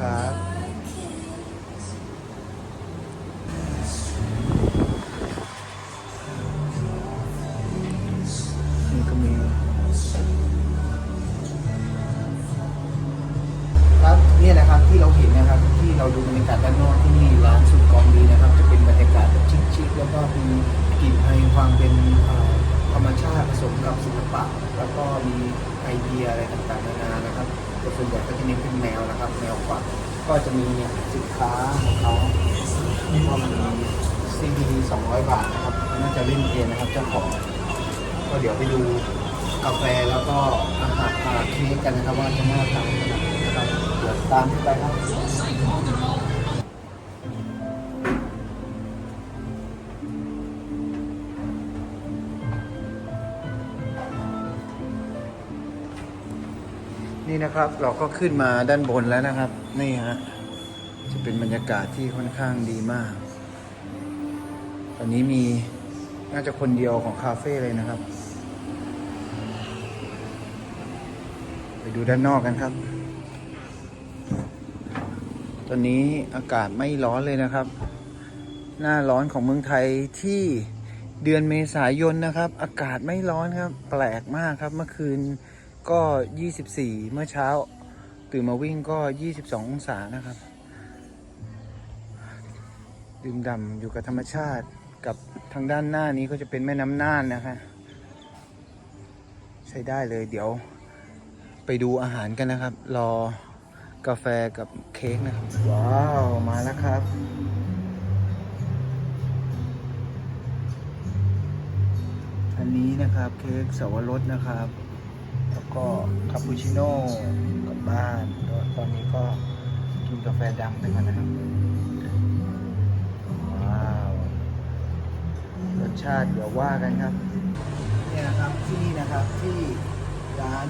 ครับนี่ก็มีครับนี่นะครับที่เราเห็นนะครับ ที่เราดูบรรยากาศด้านนอกที่นี่ร้านสุดกองดีนะครับ จะเป็นบรรยากาศแบบชิคๆแล้วก็มีกลิ่นไอความเป็นธรรมชาติผสมกับศิลปะ แล้วก็มีไอเดียอะไรต่างๆนานานะครับ แต่ส่วนใหญ่ก็จะเน้นเป็นแนวนะครับแนวกว่าก็จะมีสินค้าของเขาก็มีซีดีสองร้อยบาทนะครับน่าจะเล่นเกมนะครับเจ้าของก็เดี๋ยวไปดูกาแฟแล้วก็อาหารคาเค้กกันนะครับว่าจะน่าทานขนาดไหนนะครับเดี๋ยวตามไปครับ นี่นะครับเราก็ขึ้นมาด้านบนแล้วนะครับ นี่ฮะจะเป็นบรรยากาศที่ค่อนข้างดีมาก ตอนนี้มีน่าจะคนเดียวของคาเฟ่เลยนะครับ ไปดูด้านนอกกันครับ ตอนนี้อากาศไม่ร้อนเลยนะครับ หน้าร้อนของเมืองไทยที่เดือนเมษายนนะครับ อากาศไม่ร้อนครับ แปลกมากครับเมื่อคืน ก็ 24 เมื่อเช้า ตื่นมาวิ่งก็ 22 องศานะครับ ดื่มด่ำอยู่กับธรรมชาติกับทางด้านหน้านี้ก็จะเป็นแม่น้ำน่านนะคะ ใช้ได้เลยเดี๋ยวไปดูอาหารกันนะครับ รอกาแฟกับเค้กนะครับ ว้าว มาแล้วครับอันนี้นะครับเค้กสวรสนะครับ แล้วก็คาปูชิโน่กลับบ้านแล้วตอนนี้ก็กินกาแฟดำไปกันนะครับ ว้าว รสชาติเดี๋ยวว่ากันครับ เนี่ยนะครับที่นี่นะครับที่ร้าน